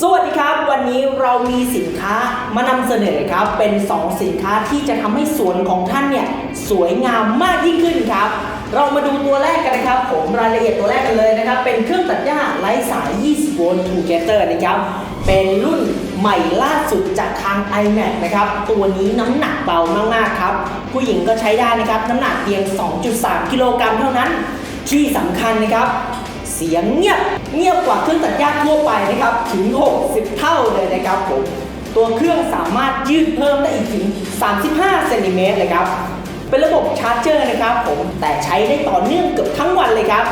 สวัสดีครับวันนี้เรามีสินค้ามานำเสนอครับ เป็น 2 สินค้าที่จะทำให้สวนของท่านเนี่ยสวยงามมากยิ่งขึ้นครับ เรามาดูตัวแรกกันนะครับ ผมรายละเอียดตัวแรกกันเลยนะครับ เป็นเครื่องตัดหญ้าไร้สาย 20 โวลต์ Together นะครับ เป็นรุ่นใหม่ล่าสุดจากทาง iMac นะครับ ตัวนี้น้ำหนักเบามากๆครับ ผู้หญิงก็ใช้ได้นะครับ น้ำหนักเพียง 2.3 กิโลกรัมเท่านั้น ที่สำคัญนะครับ เสียงเงียบเงียบกว่าเครื่องตัดหญ้าทั่วไปนะครับถึง 60 เท่าเลยนะครับผมตัวเครื่องสามารถยืดเพิ่มได้อีกถึง 35 เซนติเมตรเลยครับ เป็นระบบชาร์จเจอร์นะครับผมแต่ใช้ได้ต่อเนื่องเกือบทั้งวันเลยครับ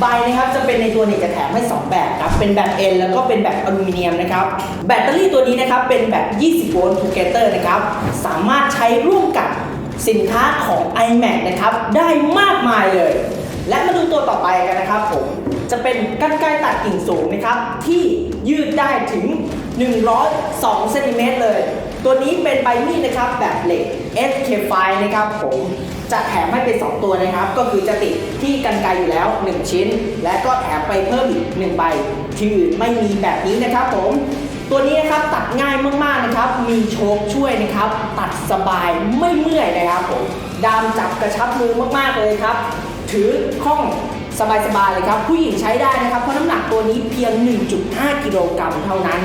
ใบนะครับจะเป็นในตัวเนี่ยจะแถมให้ 2 แบบครับ เป็นแบบ N แล้วก็เป็นแบบอลูมิเนียมนะครับ แบตเตอรี่ตัวนี้นะครับ เป็นแบบ 20 โวลต์ Together นะครับ สามารถใช้ร่วมกับสินค้าของ iMac นะครับ ได้มากมายเลย และมาดูตัวต่อไปกันนะครับผม จะเป็นกันไกรตัดกิ่งสูงนะครับ ที่ยืดได้ถึง 102เซนติเมตรเลย ตัวนี้เป็นใบมีดนะครับแบบเหล็ก SK5 นะครับผมจะแถมให้เป็น 2 ตัวนะครับ ก็คือจะติดที่กันไกรอยู่แล้ว 1 ชิ้น และก็แถมไปเพิ่มอีก1ใบที่อื่นไม่มีแบบนี้นะครับผมตัวนี้นะครับตัดง่ายมากๆนะครับ มีโชคช่วยนะครับ ตัดสบายไม่เมื่อยนะครับผมดามจับกระชับมือมากๆเลยครับ ถือคล่อง สบายๆเลยครับ ผู้หญิงใช้ได้นะครับ เพราะน้ำหนักตัวนี้เพียง 1.5 กิโลกรัมเท่านั้น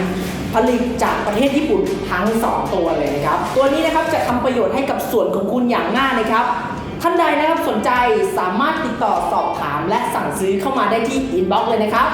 ผลิตจากประเทศญี่ปุ่นทั้ง 2 ตัวเลยนะครับ ตัวนี้นะครับจะทำประโยชน์ให้กับส่วนของคุณอย่างง่ายเลยครับท่านใดนะครับสนใจสามารถติดต่อสอบถามและสั่งซื้อเข้ามาได้ที่อินบ็อกซ์เลยนะครับ